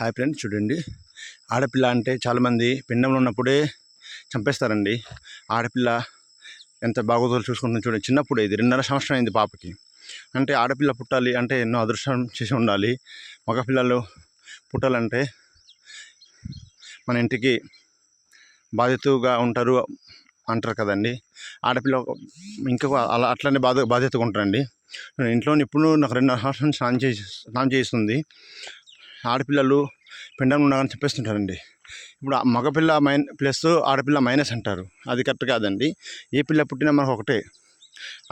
Hi friends చూడండి. ఆడపిల్ల అంటే చాలామంది పిండంలో ఉన్నప్పుడే చంపేస్తారండి. ఆడపిల్ల ఎంత బాగోదో చూసుకుంటుంది చూడండి. చిన్నప్పుడు ఇది రెండున్నర సంవత్సరం అయింది పాపకి. అంటే ఆడపిల్ల పుట్టాలి అంటే ఎన్నో అదృష్టం చేసి ఉండాలి. మగపిల్లలు పుట్టాలంటే మన ఇంటికి బాధ్యతగా ఉంటారు అంటారు కదండి. ఆడపిల్ల ఇంకా అలా అట్లనే బాధ బాధ్యతగా ఉంటారండి. ఇంట్లో ఇప్పుడు నాకు రెండు సంవత్సరం స్నానం చేసి స్నానం చేస్తుంది ఆడపిల్లలు పిండం ఉండగానే చెప్పేస్తుంటారండి. ఇప్పుడు ఆ మగపిల్ల మైన్ ప్లస్ ఆడపిల్ల మైనస్ అంటారు. అది కరెక్ట్ కాదండి. ఏ పిల్ల పుట్టినా మనకు ఒకటే.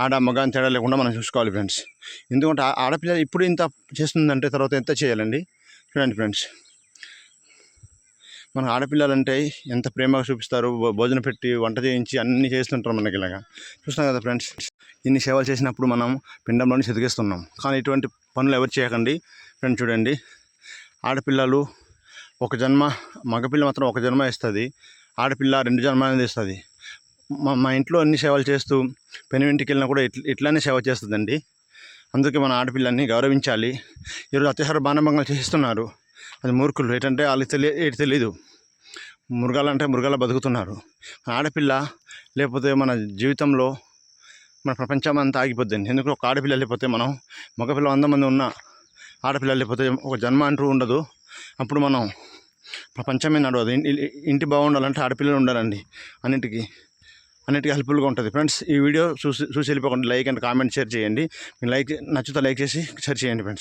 ఆడ మగ అని తేడా లేకుండా మనం చూసుకోవాలి ఫ్రెండ్స్. ఎందుకంటే ఆ- ఆడపిల్ల ఇప్పుడు ఇంత చేస్తుందంటే తర్వాత ఎంత చేయాలండి? చూడండి ఫ్రెండ్స్. మన ఆడపిల్లలంటే ఎంత ప్రేమగా చూపిస్తారు. భోజనం పెట్టి వంట చేయించి అన్నీ చేస్తుంటారు మనకి ఇలాగా. చూస్తాం కదా ఫ్రెండ్స్. ఇన్ని సేవలు చేసినప్పుడు మనం పిండంలోనే చెతికేస్తున్నాం కానీ ఇటువంటి పనులు ఎవరు చేయకండి? ఫ్రెండ్స్ చూడండి. ఆడపిల్లలు ఒక జన్మ మగపిల్ల మాత్రం ఒక జన్మ ఇస్తుంది. ఆడపిల్ల రెండు జన్మ అనేది ఇస్తుంది మా మా ఇంట్లో అన్ని సేవలు చేస్తూ పెనువింటికి వెళ్ళినా కూడా ఇట్ల ఇట్లానే సేవ చేస్తుందండి. అందుకే మన ఆడపిల్లల్ని గౌరవించాలి. ఈరోజు అత్యాచార బాణభంగాలు చేస్తున్నారు. అది మూర్ఖులు. ఏంటంటే వాళ్ళకి తెలియ ఏటి తెలీదు. మృగాలంటే మృగాల బతుకుతున్నారు. ఆడపిల్ల లేకపోతే మన జీవితంలో మన ప్రపంచం అంతా ఆగిపోద్దండి. ఎందుకంటే ఒక ఆడపిల్ల లేకపోతే మనం మగపిల్ల వంద మంది ఉన్న ఆడపిల్ల లేకపోతే ఒక జన్మ అంటూ ఉండదు. అప్పుడు మనం ప్రపంచమే నడవదు ఇంటి బాగుండాలంటే ఆడపిల్లలు ఉండాలండి. అన్నిటికీ అన్నిటికీ హెల్ప్ఫుల్గా ఉంటుంది. ఫ్రెండ్స్ ఈ వీడియో చూసి చూసి వెళ్ళిపోకండి. లైక్ అండ్ కామెంట్ షేర్ చేయండి. లైక్ నచ్చితే లైక్ చేసి షేర్ చేయండి ఫ్రెండ్స్.